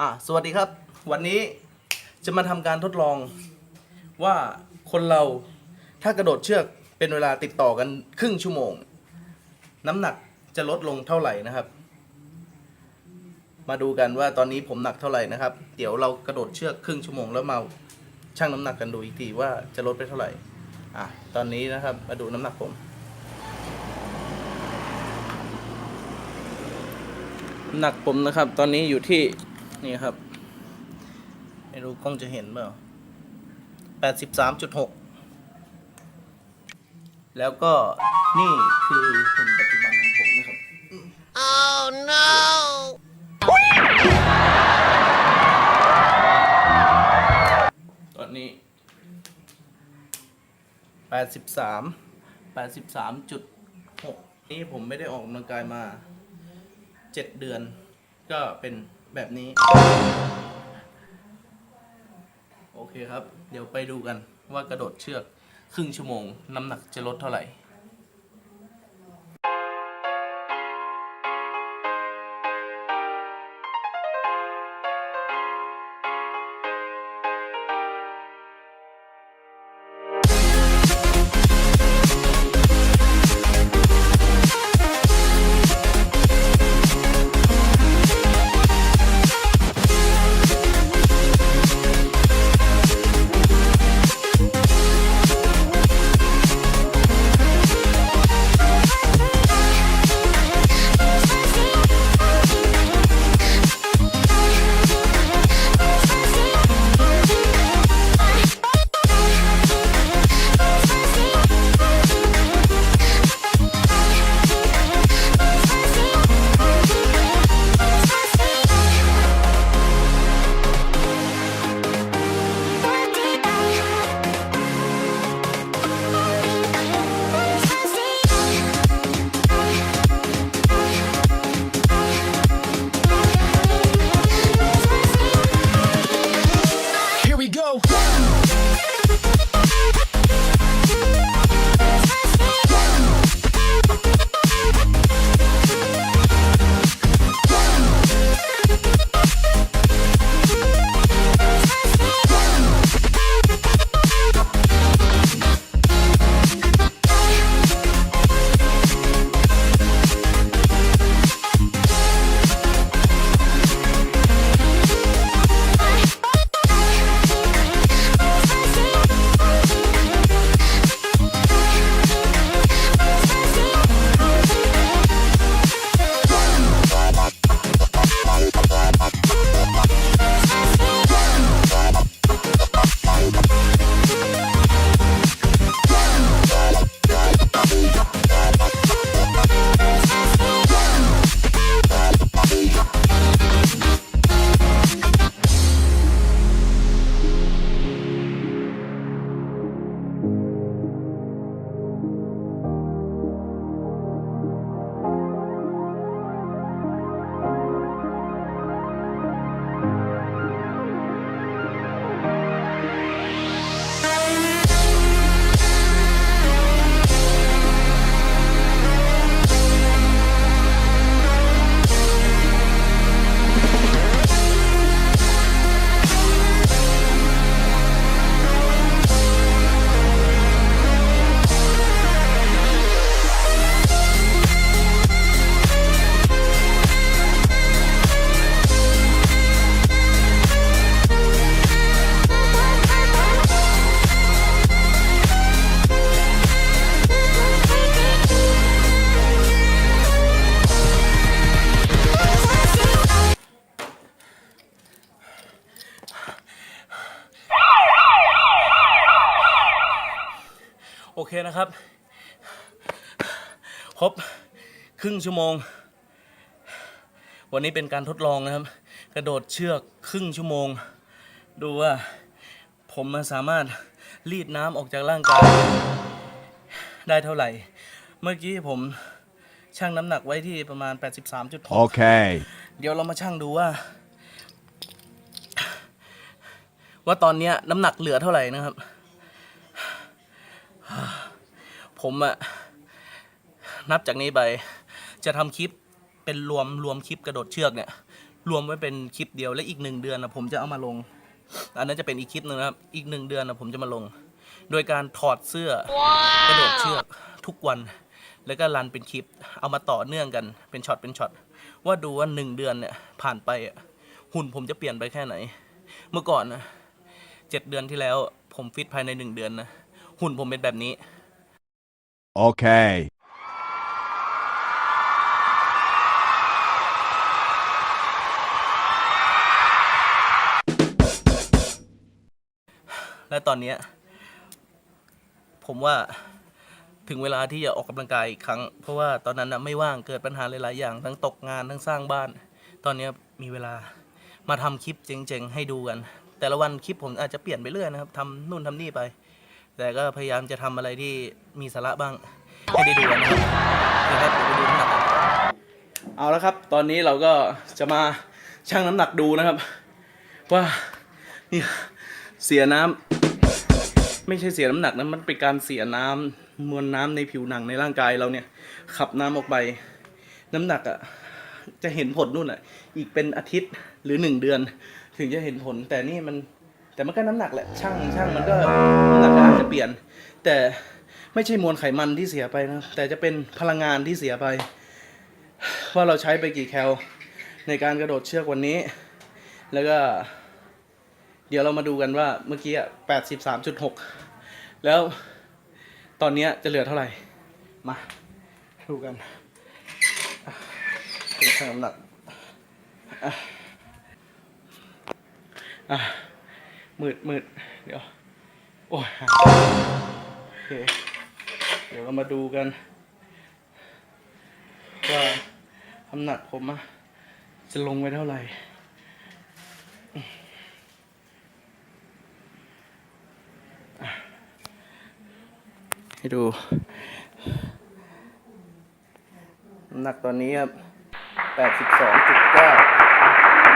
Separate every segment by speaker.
Speaker 1: อะสวัสดีครับ วันนี้จะมาทำการทดลองว่าคนเราถ้ากระโดดเชือกเป็นเวลาติดต่อกันครึ่งชั่วโมง น้ำหนักจะลดลงเท่าไหร่นะครับ มาดูกันว่าตอนนี้ผมหนักเท่าไหร่นะครับ เดี๋ยวเรากระโดดเชือกครึ่งชั่วโมงแล้วมาชั่งน้ำหนักกันดูอีกทีว่าจะลดไปเท่าไหร่อะตอนนี้นะครับมาดูน้ำหนักผม หนักผมนะครับ ตอนนี้อยู่ที่ นี่ครับ ไม่รู้กล้องจะเห็นเปล่าแปดสิบสามจุดหกแล้วก็นี่คือหุ่นปัจจุบันของผมนะครับ
Speaker 2: Oh no!
Speaker 1: ตอนนี้แปดสิบสามแปดสิบสามจุดหกนี่ผมไม่ได้ออกกำลังกายมาเจ็ดเดือน ก็เป็น แบบนี้ โอเคครับ เดี๋ยวไปดูกันว่ากระโดดเชือก ครึ่งชั่วโมง น้ำหนักจะลดเท่าไหร่ โอเคนะครับ ครบครึ่งชั่วโมง วันนี้เป็นการทดลองนะครับ กระโดดเชือกครึ่งชั่วโมง ดูว่าผมสามารถรีดน้ำออกจากร่างกายได้เท่าไหร่ เมื่อกี้ผมชั่งน้ำหนักไว้ที่ประมาณ 83.6
Speaker 3: Okay.
Speaker 1: เดี๋ยวเรามาชั่งดูว่า ว่าตอนเนี้ยน้ำหนักเหลือเท่าไหร่นะครับ ผมอะนับจากนี้ไป จะทำคลิปเป็นรวมรวมคลิปกระโดดเชือกเนี่ย รวมไว้เป็นคลิปเดียวและอีกหนึ่งเดือนนะผมจะเอามาลง อันนั้นจะเป็นอีกคลิปหนึ่งนะครับ อีกหนึ่งเดือนนะผมจะมาลง โดยการถอดเสื้อกระโดดเชือกทุกวัน แล้วก็รันเป็นคลิป เอามาต่อเนื่องกันเป็นช็อตเป็นช็อตว่าดูว่าหนึ่งเดือนเนี่ยผ่านไปหุ่นผมจะเปลี่ยนไปแค่ไหน เมื่อก่อนนะเจ็ดเดือนที่แล้วผมฟิตภายในหนึ่งเดือนนะ หุ่นผมเป็นแบบนี้
Speaker 4: Okay.
Speaker 1: และตอนเนี้ยผมว่าถึงเวลาที่จะออกกำลังกายอีกครั้ง เพราะว่าตอนนั้นนะไม่ว่างเกิดปัญหาหลายๆอย่าง ทั้งตกงานทั้งสร้างบ้าน ตอนเนี้ยมีเวลามาทำคลิปเจ๋งๆ ให้ดูกัน แต่ละวันคลิปผมอาจจะเปลี่ยนไปเรื่อยนะครับทำนู่นทำนี่ไป แต่ก็พยายามจะทำอะไรที่มีสาระบ้าง ให้ได้ดูกันนะครับเดี๋ยวครับเดี๋ยวไปดูน้ำหนักกันเอาแล้วครับ ตอนนี้เราก็จะมาชั่งน้ำหนักดูนะครับ ว่านี่เสียน้ำไม่ใช่เสียน้ำหนักนะมันเป็นการเสียน้ำมวลน้ำในผิวหนังในร่างกายเราเนี่ย ขับน้ำออกไป น้ำหนักอะ่ะจะเห็นผลนู่นอะ อีกเป็นอาทิตย์หรือหนึ่งเดือน ถึงจะเห็นผลแต่นี่มัน แต่มันก็น้ำหนักแหละช่างช่างมันก็น้ำหนักก็อาจจะเปลี่ยน แต่ไม่ใช่มวลไขมันที่เสียไปนะแต่จะเป็นพลังงานที่เสียไปว่าเราใช้ไปกี่แคลในการกระโดดเชือกวันนี้ แล้วก็ เดี๋ยวเรามาดูกันว่าเมื่อกี้แปดสิบสามจุดหกแล้วตอนนี้จะเหลือเท่าไหร่ มาดูกันเป็นช่างน้ำหนักอะอะ มืดมืดเดี๋ยว โอ้ยโอเค เดี๋ยวเรามาดูกัน ว่าคำหนักผมอะจะลงไปเท่าไหร่ให้ดูน้ำหนักตอนนี้ครับ 82.9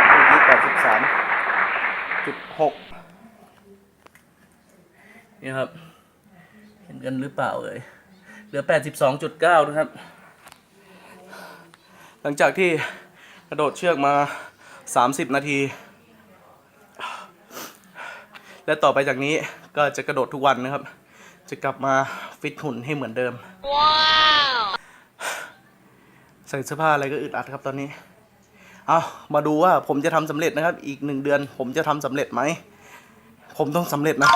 Speaker 1: เมื่อกี้83.6 นี่ครับ เห็นกันหรือเปล่าเอ่ยเหลือแปดสิบสองจุดเก้านะครับ หลังจากที่กระโดดเชือกมาสามสิบนาที และต่อไปจากนี้ก็จะกระโดดทุกวันนะครับ จะกลับมาฟิตหุ่นให้เหมือนเดิมใส่เสื้อผ้าอะไรก็อึดอัดครับตอนนี้ เอามาดูว่าผมจะทำสำเร็จนะครับ อีกหนึ่งเดือนผมจะทำสำเร็จไหม ผมต้องสำเร็จนะ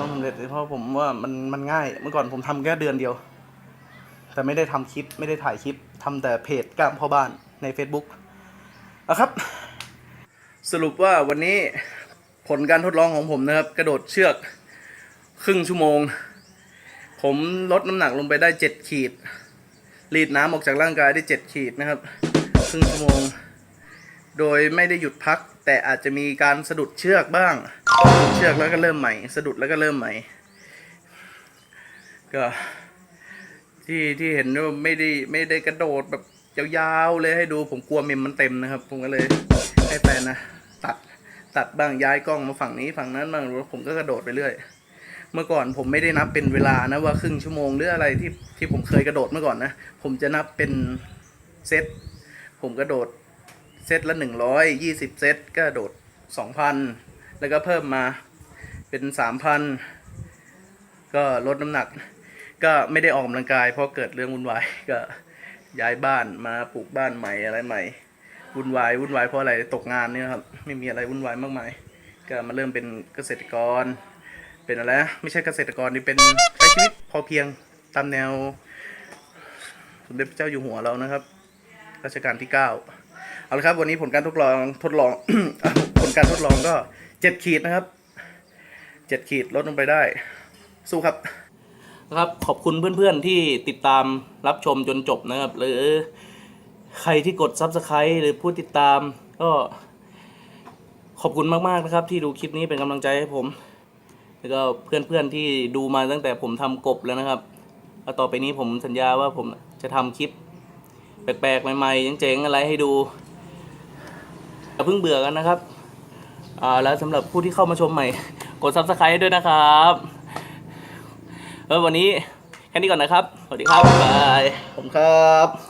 Speaker 1: ต้องสำเร็จเพราะผมว่ามันมันง่าย เมื่อก่อนผมทำแค่เดือนเดียว แต่ไม่ได้ทำคลิปไม่ได้ถ่ายคลิปทำแต่เพจกล้ามพ่อบ้านใน Facebook อาครับ สรุปว่าวันนี้ผลการทดลองของผมนะครับ กระโดดเชือกครึ่งชั่วโมง ผมลดน้ำหนักลงไปได้เจ็ดขีดรีดน้ำออกจากร่างกายได้เจ็ดขีดนะครับ ครึ่งชั่วโมง โดยไม่ได้หยุดพัก แต่อาจจะมีการสะดุดเชือกบ้างสะดุดเชือกแล้วก็เริ่มใหม่ สะดุดแล้วก็เริ่มใหม่ ก็ ที่ที่เห็นว่าไม่ได้ไม่ได้กระโดดแบบยาวๆเลยให้ดูผมกลัวเมมมันเต็มนะครับ ผมก็เลยให้แฟนนะตัดตัดบ้างย้ายกล้องมาฝั่งนี้ฝั่งนั้นบ้างแล้วผมก็กระโดดไปเรื่อย เมื่อก่อนผมไม่ได้นับเป็นเวลานะว่าครึ่งชั่วโมงหรืออะไรที่ที่ผมเคยกระโดดเมื่อก่อนนะ ผมจะนับเป็นเซตผมกระโดด เซตละหนึ่งร้อยยี่สิบเซตก็โดดสองพันแล้วก็เพิ่มมาเป็นสามพันก็ลดน้ำหนัก ก็ไม่ได้ออกกำลังกาย เพราะเกิดเรื่องวุ่นวายก็ย้ายบ้านมาปลูกบ้านใหม่อะไรใหม่วุ่นวายวุ่นวายเพราะอะไรตกงานเนี่ยครับไม่มีอะไรวุ่นวายมากมายก็มาเริ่มเป็นเกษตรกร เป็นอะไรไม่ใช่เกษตรกรนี่เป็นใช้ชีวิตพอเพียงตามแนวสมเด็จพระเจ้าอยู่หัวเรานะครับรัชกาลที่เก้า เอาละครับวันนี้ผลการทดลองทดลอง ผลการทดลองก็เจ็ดขีดนะครับเจ็ดขีดลดลงไปได้ สู้ครับครับขอบคุณเพื่อนๆที่ติดตามรับชมจนจบนะครับ หรือใครที่กด Subscribe หรือผู้ติดตาม ก็ขอบคุณมากๆนะครับ ที่ดูคลิปนี้เป็นกำลังใจให้ผม แล้วก็เพื่อนๆที่ดูมาตั้งแต่ผมทำกบแล้วนะครับแล้วต่อไปนี้ผมสัญญาว่าผมจะทำคลิป แปลกๆใหม่ๆเจ๋งๆอะไรให้ดู อย่าเพิ่งเบื่อกันนะครับอ่าแล้วสำหรับผู้ที่เข้ามาชมใหม่ กด Subscribe ด้วยนะครับเออวันนี้แค่นี้ก่อนนะครับ สวัสดีครับบายผมครับ